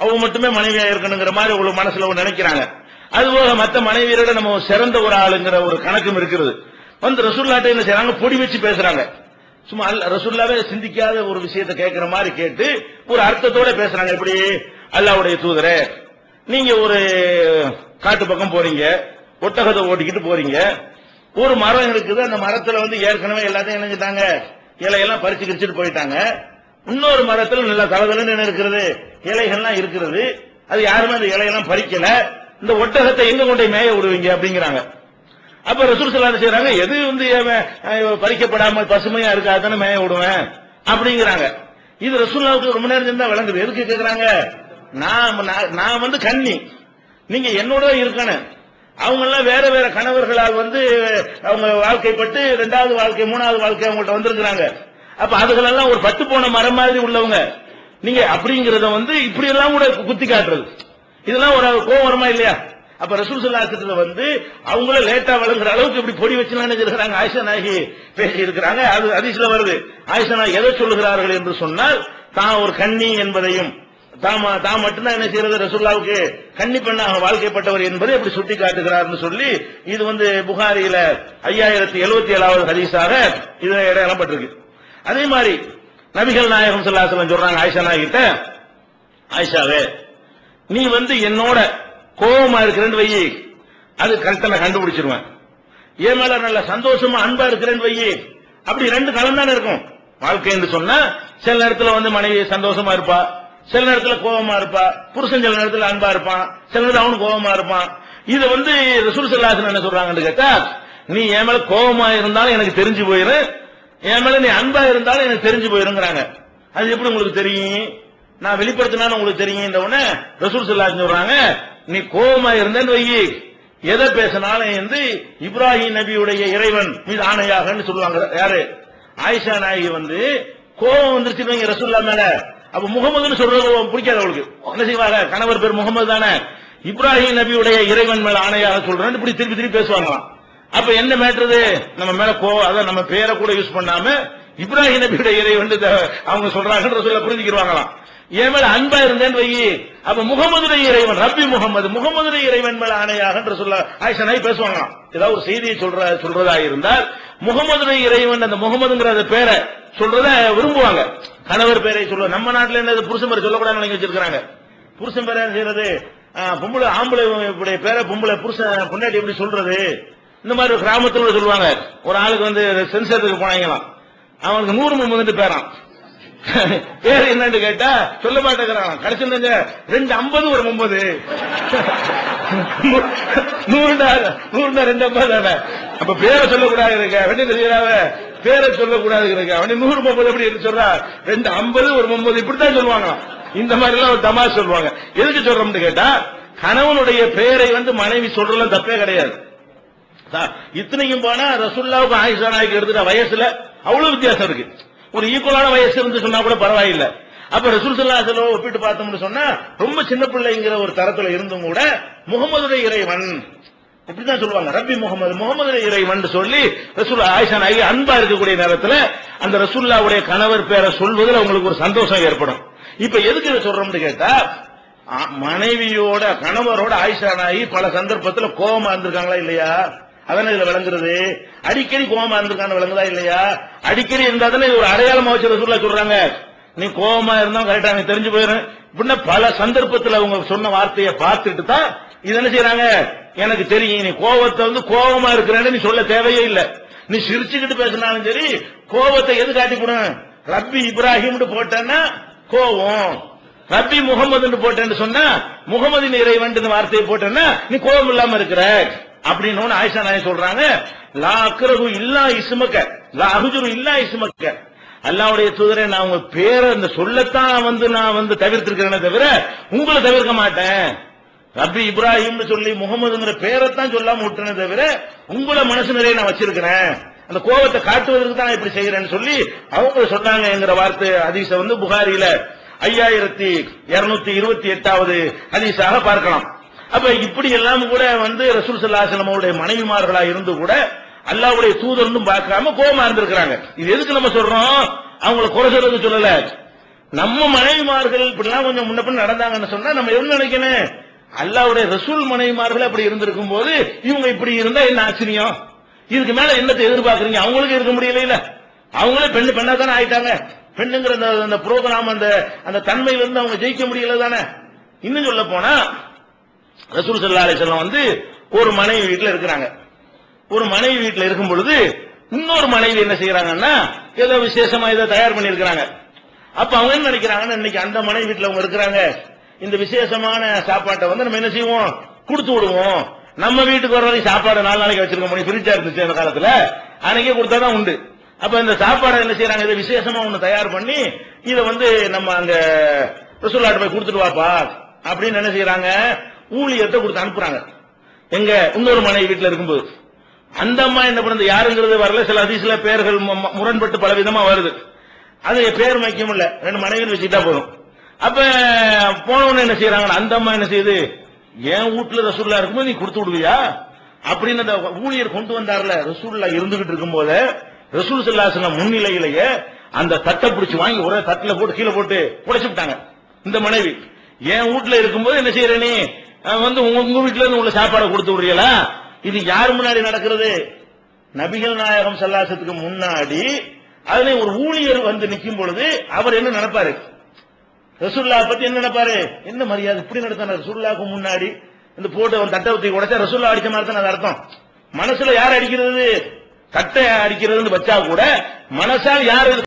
அவங்க மட்டுமே மனைவியா இருக்கணுங்கிற மாதிரி உங்களுக்கு மனசுல நினைக்கிறாங்க. அதுபோக மற்ற மனைவியரோட நம்ம சிறந்த ஒரு ஆளுங்கிற ஒரு கணக்கும் இருக்கிறது. வந்து ரசூல்லாட்ட என்ன செய்யறாங்க பொடி வச்சு பேசுறாங்க. சும்மா அல்ல ரசூல்லாவே சிந்திக்காத ஒரு விஷயத்தை கேட்கிற மாதிரி கேட்டு ஒரு அர்த்தத்தோட பேசுறாங்க. எப்படி? அல்லாவுடைய தூதரே நீங்க ஒரு காட்டு பக்கம் போறீங்க ஒட்டகத்தை ஓட்டிக்கிட்டு போறீங்க. ஒரு மரம் இருக்குது? அந்த மரத்துல வந்து ஏற்கனவே எல்லாத்தையும் இணைஞ்சிட்டாங்க. இலையெல்லாம் பறிச்சு கிரிச்சிட்டு போயிட்டாங்க. இன்னொரு மரத்தில் நல்ல தளதலன்னு இருக்கிறது? இலைகள்லாம் இருக்கிறது. அது யாருமே அந்த இலையெல்லாம் பறிக்கல. இந்த ஒட்டகத்தை எங்க கொண்டு மேய விடுவீங்க அப்படிங்கிறாங்க. அப்ப ரசூல் ஸல்லல்லாஹு செய்யறாங்க எது வந்து பறிக்கப்படாம பசுமையா இருக்கு மேய விடுவேன் அப்படிங்கிறாங்க. இது ரசூல்லாவுக்கு ரொம்ப நேரம் இருந்தா விளங்குது. எதுக்கு கேக்குறாங்க? நான் நான்- நான் வந்து கன்னி. நீங்க என்னோட இருக்கணும். அவங்க எல்லாம் வேற வேற கணவர்களால் வந்து அவங்க வாழ்க்கைப்பட்டு ரெண்டாவது வாழ்க்கை மூணாவது வாழ்க்கை அவங்கள்ட்ட வந்திருக்கிறாங்க. அப்ப அதுகளெல்லாம் ஒரு பத்து போன மரம் மாதிரி உள்ளவங்க. நீங்க அப்படிங்கறத வந்து இப்படி எல்லாம் கூட குத்தி காட்டுறது. இதெல்லாம் ஒரு கோவம் வருமா இல்லையா? அப்ப ரசூல் சல்லாசத்துல வந்து அவங்கள லேட்டா வளர்கிற அளவுக்கு இப்படி பொடி வச்சுலாம் இருக்கிறாங்க ஆயிஷா நாயகி பேசி இருக்கிறாங்க அது அதிசல வருது. ஆயிஷா நாயகி எதை சொல்லுகிறார்கள் என்று சொன்னால் தான் ஒரு கன்னி என்பதையும் தாமா தான் மட்டும்தான் என்ன செய்யறது ரசுல்லாவுக்கு? கண்ணி பெண்ணாக வாழ்க்கைப்பட்டவர் என்பதை அப்படி சுட்டி காட்டுகிறார்னு சொல்லி இது வந்து புகாரியில ஐயாயிரத்தி எழுபத்தி ஏழாவது ஹரிசாக இது இடப்பட்டிருக்கு அதே மாதிரி நபிகள் நாயகம் சொல்லாசலம் சொல்றாங்க ஆயிஷா நாயகிட்ட ஆயிஷாவே நீ வந்து என்னோட கோபமா இருக்கிறேன்னு வையி. அது கரெக்டா கண்டுபிடிச்சிருவேன். ஏ மேல நல்ல சந்தோஷமா அன்பா இருக்கிறேன்னு வையி. அப்படி ரெண்டு களம் தானே இருக்கும். வாழ்க்கைன்னு சொன்னா சில நேரத்துல வந்து மனைவி சந்தோஷமா இருப்பா சில நேரத்துல கோபமா இருப்பா புருஷன் சில நேரத்துல அன்பா இருப்பான் சில நேரத்தில் அவனு கோபமா இருப்பான். இது வந்து ரசூல் சல்லாசன் என்ன சொல்றாங்கன்னு கேட்டா நீ என் மேல கோபமா இருந்தாலும் எனக்கு தெரிஞ்சு போயிரு என் மேல நீ அன்பா இருந்தாலும் எனக்கு தெரிஞ்சு போயிருங்கிறாங்க. அது எப்படி உங்களுக்கு தெரியும்? நான் வெளிப்படுத்தினாலும் உங்களுக்கு தெரியும் இந்த உடனே ரசூல் சல்லாஹ் சொல்றாங்க நீ கோபமா இருந்தேன்னு வையி. எதை பேசினாலும் வந்து இப்ராஹிம் நபியுடைய இறைவன் மீது ஆணையாகன்னு சொல்லுவாங்க. யாரு? ஆயிஷா நாயகி வந்து கோபம் வந்துருச்சு ரசூல்லா மேல. அப்ப முகமதுன்னு சொல்றது பிடிக்காது அவளுக்கு. என்ன செய்வாங்க? கணவர் பேர் முகமது தானே. இப்ராஹிம் நபியுடைய இறைவன் மேல ஆணையாக சொல்றேன் இப்படி திருப்பி திருப்பி பேசுவாங்களாம். அப்ப என்ன மேட்டது நம்ம மேல கோவம் அத நம்ம பேரை கூட யூஸ் பண்ணாம இப்ராஹிம் நபியுடைய இறைவன் அவங்க சொல்றாங்கன்ற சொல்ல புரிஞ்சுக்கிடுவாங்களாம். என் மேல அன்பா இருந்தேன்னு வை. அப்ப முகமதுடைய இறைவன் ரப்பி முகமது முகமதுடைய இறைவன் மேல ஆணையாக சொல்ல ஆயிஷா பேசுவாங்களாம். ஏதாவது ஒரு செய்தியை சொல்ற சொல்றதா இருந்தால் முகமதுடைய இறைவன் அந்த முகமதுங்கிற அந்த பேரை சொல்றத விரும்புவாங்க. கணவர் பேரை சொல்ல நம்ம நாட்டுல என்ன புருஷன் பேரை சொல்லக்கூடாதுன்னு நினைக்க வச்சிருக்காங்க புருஷன் பேரை என்ன செய்யறது? பொம்பளை ஆம்பளை பேரை பொம்பளை புருஷன் பொண்டாட்டி எப்படி சொல்றது? இந்த மாதிரி ஒரு கிராமத்துல சொல்லுவாங்க. ஒரு ஆளுக்கு வந்து சென்சத்துக்கு போனாங்களாம். அவனுக்கு நூறு முப்பது பேரான். பேர் என்னன்னு கேட்டா சொல்ல மாட்டேங்கிறான். கடைசியில் ரெண்டு ஐம்பது ஒரு ஒன்பது நூறுண்டா நூறுண்டா ரெண்டு ஐம்பது தானே. அப்ப பேரை சொல்லக்கூடாது இருக்க. வெட்டி தெரியாத பேரை சொல்லக்கூடாது இருக்க. அவன் நூறு முப்பது எப்படி இருக்கு சொல்றா? ரெண்டு ஐம்பது ஒரு ஒன்பது இப்படித்தான் சொல்லுவாங்க இந்த மாதிரி எல்லாம் ஒரு தமாஷ் சொல்லுவாங்க. எதுக்கு சொல்றோம்னு கேட்டா கணவனுடைய பெயரை வந்து மனைவி சொல்றதுலாம் தப்பே கிடையாது. இத்தனையும் போனா ரசுல்லாவுக்கு ஆயிஷா நாய்க்கு எடுத்துட்ட வயசுல அவ்வளவு வித்தியாசம் இருக்கு. ஒரு ஈக்குவலான வயசு இருந்து சொன்னா கூட பரவாயில்ல. அப்ப ரசூல் சல்லா செலவு ஒப்பிட்டு பார்த்தோம்னு சொன்னா ரொம்ப சின்ன பிள்ளைங்கிற ஒரு தரத்துல இருந்தும் கூட முகமதுடைய இறைவன் இப்படிதான் சொல்லுவாங்க ரப்பி முகமது முகமது இறைவன் சொல்லி ரசூல் ஆயிஷா நாயகி அன்பா இருக்கக்கூடிய நேரத்துல அந்த ரசூல்லாவுடைய கணவர் பேரை சொல்வதில் உங்களுக்கு ஒரு சந்தோஷம் ஏற்படும். இப்ப எதுக்கு இதை சொல்றோம்னு கேட்டா மனைவியோட கணவரோட ஆயிஷா நாயகி பல சந்தர்ப்பத்துல கோபமா இருந்திருக்காங்களா இல்லையா? அதானே இதுல விளங்குறது? அடிக்கடி கோபமா இருந்திருக்கான்னு விளங்குதா இல்லையா? அடிக்கடி இருந்தா தானே ஒரு அடையாளமா வச்சு ரசூல்லா சொல்றாங்க. நீ கோபமா இருந்தா கரெக்டா எனக்கு தெரிஞ்சு போயிடும் இப்படின்னா பல சந்தர்ப்பத்துல அவங்க சொன்ன வார்த்தையை பார்த்துட்டு தான் இது என்ன செய்யறாங்க எனக்கு தெரியும் நீ கோபத்தை வந்து கோபமா இருக்கிறேன்னு நீ சொல்ல தேவையே இல்ல. நீ சிரிச்சுக்கிட்டு பேசினாலும் சரி கோபத்தை எது காட்டிக்கணும் ரப்பி இப்ராஹிம் போட்டேன்னா கோபம் ரப்பி முகமதுன்னு போட்டேன்னு சொன்னா முகமதின் இறைவன் வார்த்தையை போட்டேன்னா நீ கோபம் இல்லாம இருக்கிற. அப்படின்னு ஆயிஷா நாயன் சொல்றாங்க லா அக்ரஹு இல்லா இசுமக்க லா அகுஜுரு இல்லா இசுமக்க அல்லாவுடைய தூதரை நான் உங்க பேரை இந்த சொல்லத்தான் வந்து நான் வந்து தவிர்த்திருக்கிறேனே தவிர உங்களை தவிர்க்க மாட்டேன். ரப்பி இப்ராஹிம்னு சொல்லி முகமதுங்கிற பேரைத்தான் சொல்லாம விட்டுனே தவிர உங்களை மனசு நிறைய நான் வச்சிருக்கிறேன். அந்த கோபத்தை காட்டுவதற்கு தான் நான் இப்படி செய்கிறேன்னு சொல்லி அவங்க சொன்னாங்கங்கிற வார்த்தை அதிச வந்து புகாரியில ஐயாயிரத்தி இருநூத்தி இருபத்தி எட்டாவது அதிசாக பார்க்கலாம். அப்ப இப்படி எல்லாம் கூட வந்து ரசூல் சல்லாஹம் அவருடைய மனைவிமார்களா இருந்து கூட அல்லாவுடைய தூதர்னு பார்க்காம கோபமா இருந்திருக்கிறாங்க. இது எதுக்கு நம்ம சொல்றோம்? அவங்கள குறை சொல்றது சொல்லல. நம்ம மனைவிமார்கள் இப்படிலாம் கொஞ்சம் முன்ன பின்ன நடந்தாங்கன்னு சொன்னா நம்ம என்ன நினைக்கணும்? அல்லாவுடைய ரசூல் மனைவிமார்கள் அப்படி இருந்திருக்கும் போது இவங்க இப்படி இருந்தா என்ன ஆச்சரியம்? இதுக்கு மேல என்னத்தை எதிர்பார்க்கறீங்க? அவங்களுக்கு இருக்க முடியல இல்ல அவங்களே பெண்ணு பெண்ணா தானே ஆயிட்டாங்க. பெண்ணுங்கிற அந்த அந்த புரோகிராம் அந்த அந்த தன்மையில இருந்து அவங்க ஜெயிக்க முடியல தானே இன்னும் சொல்ல போனா ரசூல் சல்லா அலிஸ்லாம் வந்து ஒரு மனைவி வீட்டுல இருக்கிறாங்க. ஒரு மனைவி வீட்டுல இருக்கும் பொழுது இன்னொரு மனைவி என்ன செய்யறாங்கன்னா ஏதோ விசேஷமா ஏதோ தயார் பண்ணிருக்கிறாங்க அப்ப அவங்க என்ன நினைக்கிறாங்கன்னா இன்னைக்கு அந்த மனைவி வீட்டுல அவங்க இருக்கிறாங்க. இந்த விசேஷமான சாப்பாட்டை வந்து நம்ம என்ன செய்வோம்? கொடுத்து விடுவோம். நம்ம வீட்டுக்கு வர வரைக்கும் சாப்பாடு நாலு நாளைக்கு வச்சிருக்க முடியும். ஃப்ரிட்ஜா இருந்துச்சு அந்த காலத்துல. அன்னைக்கே கொடுத்தாதான் உண்டு. அப்ப இந்த சாப்பாடை என்ன செய்யறாங்க இதை விசேஷமா ஒண்ணு தயார் பண்ணி இதை வந்து நம்ம அங்க ரசூல்லாட்ட போய் கொடுத்துட்டு வாப்பா அப்படின்னு என்ன செய்யறாங்க ஊழியத்தை கொடுத்து அனுப்புறாங்க. எங்க இன்னொரு மனைவி வீட்டில் இருக்கும்போது. அந்த அம்மா என்ன பண்ணுது? யாருங்கிறது வரல. சில அதிசல பேர்கள் முரண்பட்டு பல விதமா வருது. அது பேர் முக்கியம் இல்ல. ரெண்டு மனைவின்னு வச்சுக்கிட்டா போதும். அப்ப போனவன என்ன செய்யறாங்க அந்த அம்மா என்ன செய்யுது? என் வீட்டுல ரசூல்லா இருக்கும்போது நீ கொடுத்து விடுவியா? அப்படின்னு அந்த ஊழியர் கொண்டு வந்தார்ல. ரசூல்லா இருந்துகிட்டு இருக்கும்போது ரசூல் சல்லாசன முன்னிலையிலேயே அந்த தட்டை பிடிச்சி வாங்கி ஒரே தட்டில் போட்டு கீழே போட்டு புடைச்சு விட்டாங்க. இந்த மனைவி. என் வீட்டுல இருக்கும்போது என்ன செய்யறேனே நீ? வந்து உங்க உங்க வீட்டுல இருந்து உங்களை சாப்பாடை கொடுத்து விடுறீங்களா? இது யார் முன்னாடி நடக்கிறது? நபிகள் நாயகம் சல்லாசத்துக்கு முன்னாடி அதுல ஒரு ஊழியர் வந்து நிக்கும் பொழுது அவர் என்ன நினைப்பாரு? ரசுல்லா பத்தி என்ன நினைப்பாரு? என்ன மரியாதை இப்படி நடத்தான ரசுல்லாக்கு முன்னாடி? இந்த போட்டு அவன் தட்டை ஊத்தி உடைச்சா ரசுல்லா அடிச்ச மாதிரி தான் அர்த்தம்? மனசுல யார் அடிக்கிறது? தட்டை அடிக்கிறதுன்னு வச்சா கூட மனசால் யார்